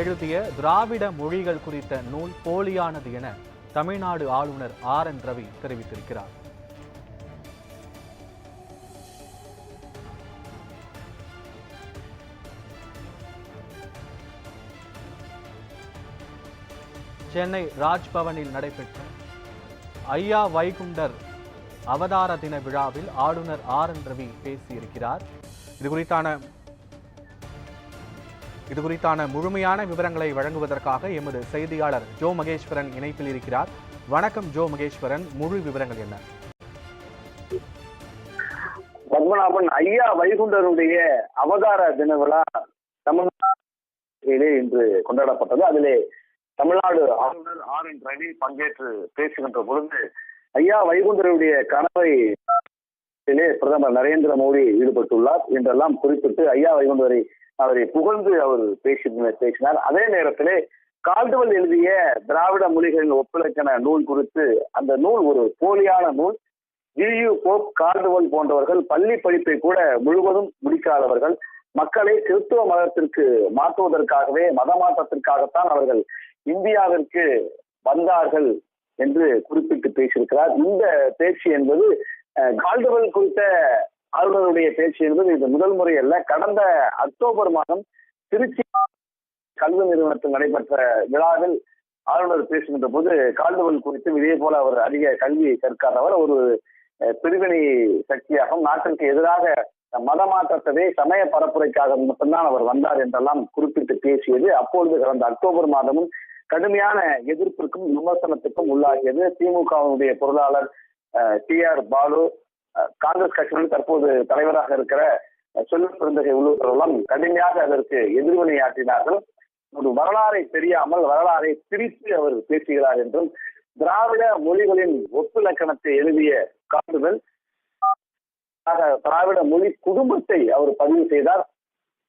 எழுதிய திராவிட மொழிகள் குறித்த நூல் போலியானது என தமிழ்நாடு ஆளுநர் ஆர் என் ரவி தெரிவித்திருக்கிறார். சென்னை ராஜ்பவனில் நடைபெற்ற ஐயா வைகுண்டர் அவதார தின விழாவில் ஆளுநர் ஆர் என் ரவி பேசியிருக்கிறார். இது குறித்தான இது குறித்தான முழுமையான விவரங்களை வழங்குவதற்காக எமது செய்தியாளர் ஜோ மகேஸ்வரன் இணைப்பில் இருக்கிறார். வணக்கம் ஜோ மகேஸ்வரன் முழு விவரங்கள் என்ன? பத்மநாபன் ஐயா வைகுண்டருடைய அவதார தின விழா தமிழ்நாடு இன்று கொண்டாடப்பட்டது. அதிலே தமிழ்நாடு ஆளுநர் ஆர் என் ரவி பங்கேற்று பேசுகின்ற பொழுது ஐயா வைகுண்டருடைய கனவை பிரதமர் நரேந்திர மோடி ஈடுபட்டுள்ளார் என்றெல்லாம் குறிப்பிட்டு ஐயா வைகுண்டரை அவரை புகழ்ந்து அவர் பேசி பேசினார். அதே நேரத்திலே கால்டுவல் எழுதிய திராவிட மொழிகளின் ஒப்பிலக்கண நூல் குறித்து அந்த நூல் ஒரு போலியான நூல். ஜியு போப் கால்டுவல் போன்றவர்கள் பள்ளி படிப்பை கூட முழுவதும் முடிக்காதவர்கள். மக்களை கிறிஸ்துவ மதத்திற்கு மாற்றுவதற்காகவே மத மாற்றத்திற்காகத்தான் அவர்கள் இந்தியாவிற்கு வந்தார்கள் என்று குறிப்பிட்டு பேசியிருக்கிறார். இந்த பேச்சு என்பது கால்டுவல் குறித்த ஆளுநருடைய பேச்சு என்பது இது முதல் முறை அல்ல. கடந்த அக்டோபர் மாதம் திருச்சி கல்வி நிறுவனத்தில் நடைபெற்ற விழாவில் ஆளுநர் பேசுகின்ற போது கால்டுவல் குறித்தும் இதே போல அவர் அதிக கல்வி கற்காதவர். ஒரு பிரிவினை சக்தியாகவும் நாட்டிற்கு எதிராக மத மாற்றத்தவே சமய பரப்புரைக்காக மட்டும்தான் அவர் வந்தார் என்றெல்லாம் குறிப்பிட்டு பேசியது. அப்பொழுது கடந்த அக்டோபர் மாதமும் கடுமையான எதிர்ப்பிற்கும் விமர்சனத்துக்கும் உள்ளாகியது. திமுகவினுடைய பொருளாளர் டி ஆர் பாலு காங்கிரஸ் கட்சியில் தற்போது தலைவராக இருக்கிற சொல்லு செல்வ பெருந்தகை உள்ளிட்டவர்களும் கடுமையாக அதற்கு எதிர்வினையாற்றினார்கள் ஒரு வரலாறை தெரியாமல் வரலாறை பிரித்து அவர் பேசுகிறார் என்றும் திராவிட மொழிகளின் ஒப்பிலக்கணத்தை எழுதிய காட்டுதல் திராவிட மொழி குடும்பத்தை அவர் பதிவு செய்தார்.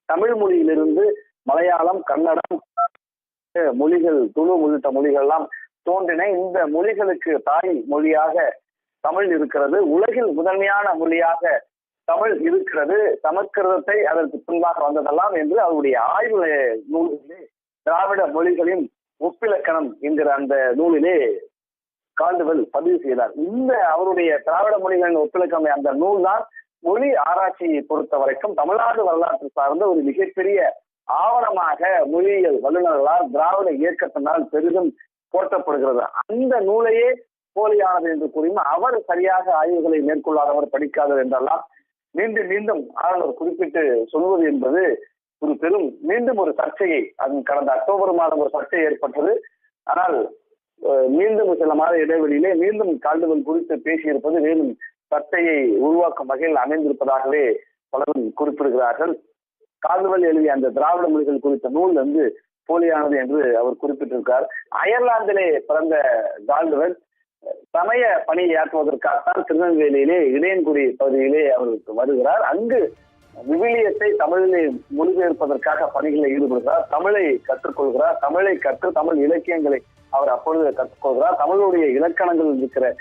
தமிழ் மொழியிலிருந்து மலையாளம் கன்னடம் மொழிகள் துளு உள்ளிட்ட மொழிகள் எல்லாம் தோன்றின. இந்த மொழிகளுக்கு தாய் மொழியாக தமிழ் இருக்கிறது. உலகில் முதன்மையான மொழியாக தமிழ் இருக்கிறது. சமஸ்கிருதத்தை அதற்கு பின்பாக வந்ததெல்லாம் என்று அவருடைய ஆய்வு நூல்களிலே திராவிட மொழிகளின் ஒப்பிலக்கணம் என்கிற அந்த நூலிலே கால்டுவெல் பதிவு செய்தார். இந்த அவருடைய திராவிட மொழிகளின் ஒப்பிலக்கம் அந்த நூல் தான் மொழி ஆராய்ச்சியை பொறுத்த வரைக்கும் தமிழ்நாடு வரலாற்று சார்ந்த ஒரு மிகப்பெரிய ஆவணமாக மொழியியல் வல்லுநர்களால் திராவிட இயக்கத்தினால் பெரிதும் போற்றப்படுகிறது. அந்த நூலையே போலியானது என்று கூறியும் அவர் சரியாக ஆய்வுகளை மேற்கொள்ளாதவர் படிக்காதவர் என்றெல்லாம் மீண்டும் மீண்டும் ஆளுநர் குறிப்பிட்டு சொல்வது என்பது ஒரு பெரும் மீண்டும் ஒரு சர்ச்சையை அது கடந்த அக்டோபர் மாதம் ஒரு சர்ச்சை ஏற்பட்டது. ஆனால் மீண்டும் சில மாத இடைவெளியிலே மீண்டும் கால்டுவல் குறித்து பேசியிருப்பது மேலும் சர்ச்சையை உருவாக்கும் வகையில் அமைந்திருப்பதாகவே பலரும் குறிப்பிடுகிறார்கள். கால்டுவல் எழுதிய அந்த திராவிட மொழிகள் குறித்த நூல் வந்து போலியானது என்று அவர் குறிப்பிட்டிருக்கார் அயர்லாந்திலே பிறந்த கால்டுவல் சமய பணியாற்றுவதற்காகத்தான் திருநெல்வேலியிலே இடையன்குடி பகுதியிலே அவர் வருகிறார். அங்கு விவிலியத்தை தமிழிலே மொழிபெயர்ப்பதற்காக பணிகளில் ஈடுபடுகிறார். தமிழை கற்றுக்கொள்கிறார். தமிழை கற்று தமிழ் இலக்கியங்களை அவர் அப்பொழுது கற்றுக்கொள்கிறார். தமிழுடைய இலக்கணங்கள் இருக்கிற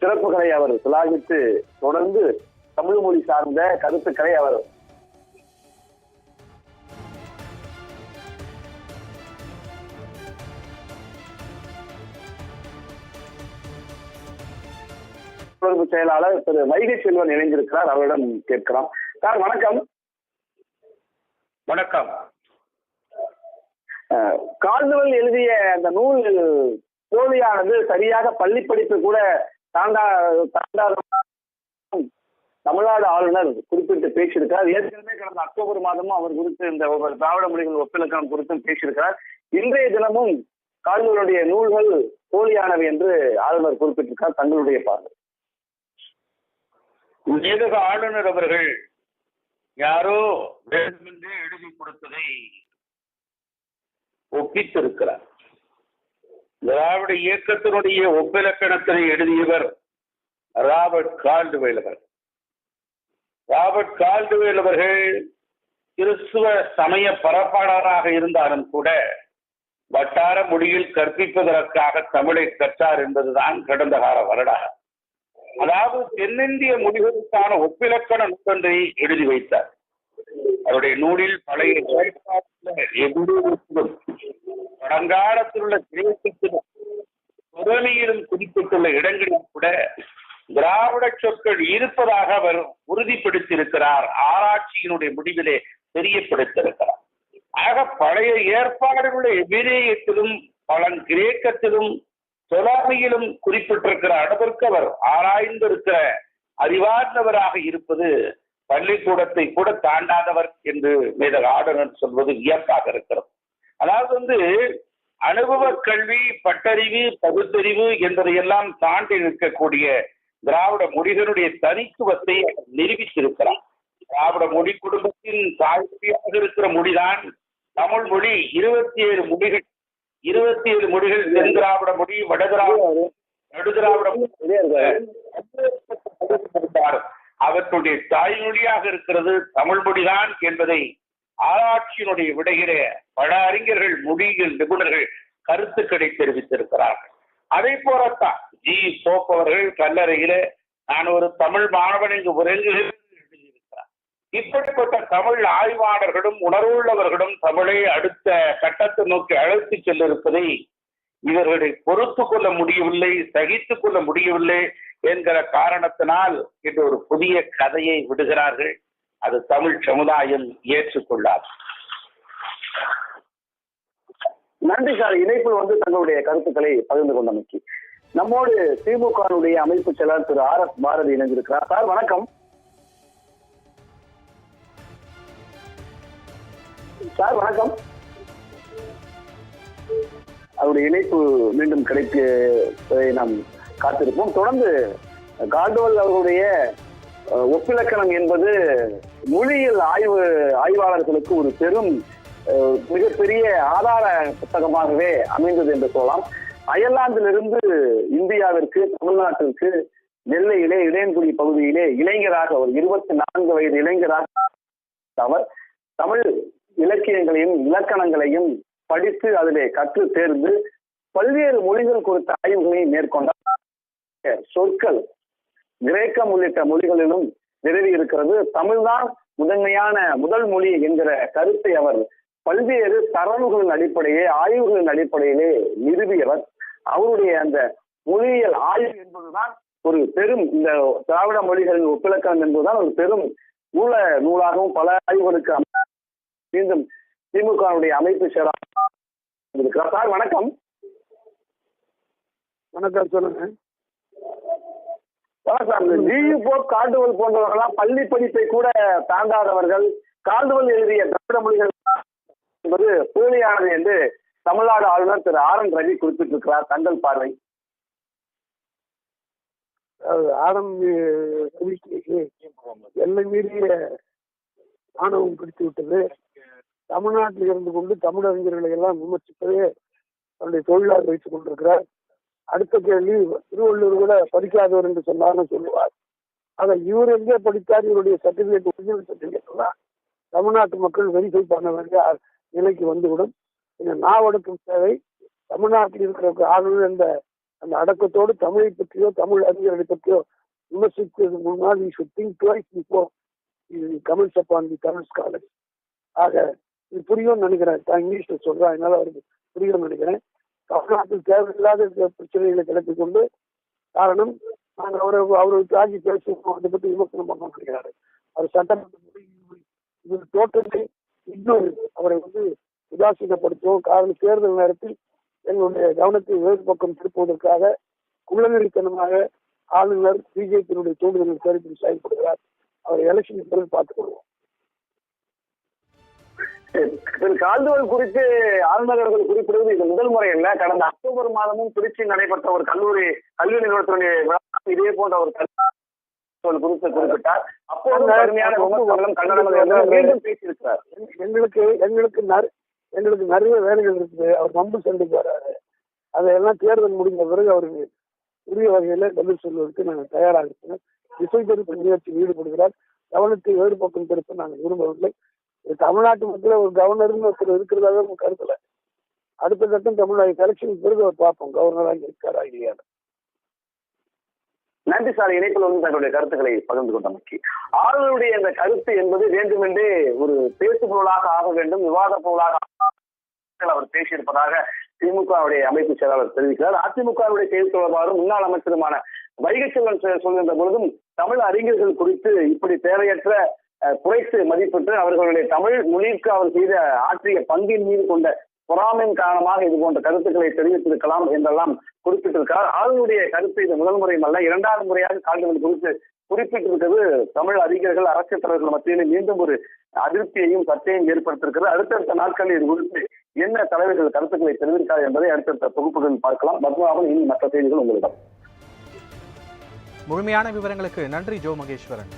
சிறப்புகளை அவர் சிலாகித்து தொடர்ந்து தமிழ் மொழி சார்ந்த கருத்துக்களை அவர் தொடர்பு செயலாளர் திரு வைகை செல்வன் இணைந்திருக்கிறார். அவரிடம் கேட்கிறோம் சார் வணக்கம். வணக்கம். அஹ், கால்டுவெல் எழுதிய அந்த நூல் போலியானது சரியாக பள்ளி படிப்பு கூட தாண்டா தாண்டாத தமிழ்நாடு ஆளுநர் குறிப்பிட்டு பேசியிருக்கிறார். ஏற்கனவே கடந்த அக்டோபர் மாதமும் அவர் குறித்து இந்த ஒவ்வொரு திராவிட மொழிகள் ஒப்பிலக்கணம் குறித்தும் பேசியிருக்கிறார். இன்றைய தினமும் கால்டுவலுடைய நூல்கள் போலியானவை என்று ஆளுநர் குறிப்பிட்டிருக்கார் தங்களுடைய பார்வை. மேதக ஆளுநர் அவர்கள் யாரோ வேண்டுமென்றே எழுதி கொடுத்ததை ஒப்பித்திருக்கிறார். திராவிட இயக்கத்தினுடைய ஒப்பிலக்கணத்தினை எழுதியவர் ராபர்ட் கால்டுவேல் அவர். ராபர்ட் கால்டுவேல் அவர்கள் கிறிஸ்துவ சமய பரப்பாளராக இருந்தாலும் கூட வட்டார மொழியில் கற்பிப்பதற்காக தமிழை கற்றார் என்பதுதான் கடந்த கால வரலாறு. அதாவது தென்னிந்திய மொழிகளுக்கான ஒப்பிலக்கண நூலொன்றை எழுதி வைத்தார். அவருடைய நூலில் பழைய எதிர்ப்பும் பழங்காலத்தில் உள்ள கிரேக்கத்திலும் புறணியிலும் குறிப்பிட்டுள்ள இடங்களில் கூட திராவிட சொற்கள் இருப்பதாக அவர் உறுதிப்படுத்தியிருக்கிறார். ஆராய்ச்சியினுடைய முடிவிலே தெரியப்படுத்தியிருக்கிறார். ஆக பழைய ஏற்பாடுகளுடைய எபிரேயத்திலும் பழங்கிரேக்கத்திலும் தொலாமையிலும் குறிப்பிட்டிருக்கிற அளவிற்கு அவர் ஆராய்ந்திருக்கிற அறிவார்ந்தவராக இருப்பது பள்ளிக்கூடத்தை கூட தாண்டாதவர் என்று மேதக ஆடனர் சொல்வது வியப்பாக இருக்கிறது. அதாவது வந்து அனுபவ கல்வி பட்டறிவு பகுத்தறிவு என்பதையெல்லாம் தாண்டி நிற்கக்கூடிய திராவிட மொழிகளுடைய தனித்துவத்தை அவர் நிரூபித்திருக்கிறார். திராவிட மொழி குடும்பத்தின் தாய்மொழியாக இருக்கிற மொழிதான் தமிழ் மொழி. இருபத்தி ஏழு மொழிகள் இருபத்தி ஏழு மொழிகள் தென் திராவிட மொழி வடதிராவிட அவற்றுடைய தாய்மொழியாக இருக்கிறது தமிழ் மொழிதான் என்பதை ஆராய்ச்சியினுடைய விடையிலே பல அறிஞர்கள் மொழியியல் நிபுணர்கள் கருத்துக்களை தெரிவித்திருக்கிறார்கள். அதே போலத்தான் ஜி. போப் கல்லறையில நான் ஒரு தமிழ் மாணவன் இங்கு உறங்குகிறேன் இப்படிப்பட்ட தமிழ் ஆய்வாளர்களும் உணர்வுள்ளவர்களும் தமிழை அடுத்த கட்டத்தை நோக்கி அழைத்துச் செல்லிருப்பதை இவர்களை பொறுத்து கொள்ள முடியவில்லை சகித்துக் கொள்ள முடியவில்லை என்கிற காரணத்தினால் இன்று ஒரு புதிய கதையை விடுகிறார்கள். அது தமிழ் சமுதாயம் ஏற்றுக்கொள்ளாது. நன்றி சார். இணைப்பு வந்து தங்களுடைய கருத்துக்களை பகிர்ந்து கொண்டமைக்கு. நம்மோடு திமுகனுடைய அமைப்பு செயலாளர் திரு ஆர் எஸ் பாரதி இணைந்திருக்கிறார். சார் வணக்கம். சார் வணக்கம். அவருடைய இணைப்பு மீண்டும் கிடைப்பதை நாம் காத்திருப்போம். தொடர்ந்து கால்டோல் அவர்களுடைய ஒப்பிலக்கணம் என்பது மொழியியல் ஆய்வு ஆய்வாளர்களுக்கு ஒரு பெரும் மிகப்பெரிய ஆதார புத்தகமாகவே அமைந்தது என்று சொல்லலாம். அயர்லாந்திலிருந்து இந்தியாவிற்கு தமிழ்நாட்டிற்கு நெல்லையிலே இடையன்குடி பகுதியிலே இளைஞராக ஒரு இருபத்தி நான்கு வயது இளைஞராக அவர் தமிழ் இலக்கியங்களையும் இலக்கணங்களையும் படித்து அதிலே கற்று தேர்ந்து பல்வேறு மொழிகள் குறித்த ஆய்வுகளை மேற்கொண்டார். சொற்கள் கிரேக்கம் உள்ளிட்ட மொழிகளிலும் நிறுவி இருக்கிறது. தமிழ்தான் முதன்மையான முதல் மொழி என்கிற கருத்தை அவர் பல்வேறு தரவுகளின் அடிப்படையே ஆய்வுகளின் அடிப்படையிலே நிறுவியவர். அவருடைய அந்த மொழியியல் ஆய்வு என்பதுதான் ஒரு பெரும் இந்த திராவிட மொழிகளின் ஒப்பிலக்கணம் என்பதுதான் ஒரு பெரும் நூல நூலாகவும் பல ஆய்வுகளுக்கு மீண்டும் திமுகவுடைய அமைப்பு இருக்கிறார் சார் வணக்கம். வணக்கம் சொல்லுங்க. சார் இந்த ஜியு போப் கால்டுவல் போன்றவர்கள்லாம் பள்ளி படிப்பை கூட தாண்டாதவர்கள் கால்டுவல் எழுதிய திராவிட மொழிகள் என்பது போலியானது என்று தமிழ்நாடு ஆளுநர் திரு ஆர் என் ரவி குறிப்பிட்டிருக்கிறார். தங்கள் பார்வை. ஆடம் எல்லை மீறிய ஆணவம் பிடித்து விட்டது தமிழ்நாட்டில் இருந்து கொண்டு தமிழறிஞர்களை எல்லாம் விமர்சிப்பதே தன்னுடைய தொழிலாக வைத்துக் கொண்டிருக்கிறார். அடுத்த கேள்வி திருவள்ளூர் கூட படிக்காதவர் என்று சொன்னார்னு சொல்லுவார். ஆக இவர் எங்கே படித்தார்? இவருடைய சர்டிபிகேட் ஒரிஜினல் சர்டிபிகேட் தான் தமிழ்நாட்டு மக்கள் வெரிஃபை பண்ண வேண்டிய நிலைக்கு வந்துவிடும். இந்த நாவடக்கம் தேவை தமிழ்நாட்டில் இருக்கிற ஆளுநர் என்ற அந்த அடக்கத்தோடு தமிழை பற்றியோ தமிழ் அறிஞர்களை பற்றியோ விமர்சிப்பதற்கு முன்னால் we should think twice before comments upon the Tamil scholars ஆக இது புரியும்னு நினைக்கிறேன். நான் இங்கிலீஷ்ல சொல்றேன் அதனால அவருக்கு புரியும்னு நினைக்கிறேன். தமிழ்நாட்டில் தேவையில்லாத பிரச்சனைகளை கிளப்பி கொண்டு காரணம் நாங்கள் அவரை அவரை தாக்கி பேசுவோம் அதை பற்றி விமர்சனம் பண்ண முடியாது அவர் சட்டமன்ற இது டோட்டலி இன்னொரு அவரை வந்து உதாசீனப்படுத்துவோம். காரணம் தேர்தல் நேரத்தில் எங்களுடைய கவனத்தை வேறு பக்கம் திருப்புவதற்காக குள்ளநெறித்தனமாக ஆளுநர் பிஜேபியினுடைய தூண்டுதலின் கருத்தில் செயல்படுகிறார் அவர் எலெக்ஷன் பிறகு பார்த்துக் கொள்வோம். திரு கால்டுவல் குறித்து ஆளுநர் அவர்கள் குறிப்பிடுவது இது முதல் முறை இல்ல கடந்த அக்டோபர் மாதமும் திருச்சி நடைபெற்ற ஒரு கல்லூரி கல்வி நிறுவனத்தினுடைய இதே போன்ற ஒரு கல்வி குறித்து குறிப்பிட்டார். கடுமையான. மீண்டும் பேசியிருக்கிறார். எங்க- எங்களுக்கு எங்களுக்கு எங்களுக்கு நிறைய வேலைகள் இருக்குது. அவர் நம்பு சண்டைக்கு வராரு அதையெல்லாம் தேர்தல் முடிந்த பிறகு அவருக்கு உரிய வகையில பதில் சொல்வதற்கு நாங்கள் தயாராக இருக்கிறோம். திசை திருப்ப முயற்சியில் ஈடுபடுகிறார். கவனத்தை வேறு பக்கம் திருப்ப நாங்கள் விரும்பவில்லை. தமிழ்நாட்டு மக்கள் ஒரு கவர்னர்னு ஒருத்தர் இருக்கிறதாக உங்க கருத்துல அடுத்த கட்டம் தமிழ்நாடு எலெக்ஷனுக்கு பிறகு அவர் பார்ப்போம் கவர்னராக இருக்காரா இல்லையா நன்றி சார் இணைப்பில் வந்து தங்களுடைய கருத்துக்களை பகிர்ந்து கொண்டமைக்கு ஆளுநருடைய இந்த கருத்து என்பது வேண்டுமென்றே ஒரு பேசு பொருளாக ஆக வேண்டும் விவாத பொருளாக அவர் பேசியிருப்பதாக திமுகவுடைய அமைப்பு செயலாளர் தெரிவிக்கிறார். அதிமுகவுடைய செய்தி தொடர்பாளரும் முன்னாள் அமைச்சருமான வைகச்செல்வன் சொல்கின்ற பொழுதும் தமிழ் அறிஞர்கள் குறித்து இப்படி தேவையற்ற குறைத்து மதிப்பிட்டு அவர்களுடைய தமிழ் மொழிக்கு அவர் செய்த ஆற்றிய பங்கின் மீது கொண்ட பொறாமையின் காரணமாக இது போன்ற கருத்துக்களை தெரிவித்திருக்கலாம் என்றெல்லாம் குறிப்பிட்டிருக்கிறார். ஆளுநருடைய கருத்து இது முதல் முறையும் அல்ல இரண்டாவது முறையாக கால்கள் குறித்து குறிப்பிட்டிருக்கிறது. தமிழ் அறிஞர்கள் அரசியல் தலைவர்கள் மத்தியில் மீண்டும் ஒரு அதிருப்தியையும் சர்ச்சையும் ஏற்படுத்திருக்கிறது அடுத்தடுத்த நாட்களில் இது குறித்து என்ன தலைவர்கள் கருத்துக்களை தெரிவித்தார் என்பதை அடுத்தடுத்த தொகுப்புகள் பார்க்கலாம். பத்மாவன் இனி மற்ற செய்திகள் உங்களிடம். முழுமையான விவரங்களுக்கு நன்றி ஜோ மகேஸ்வரன்.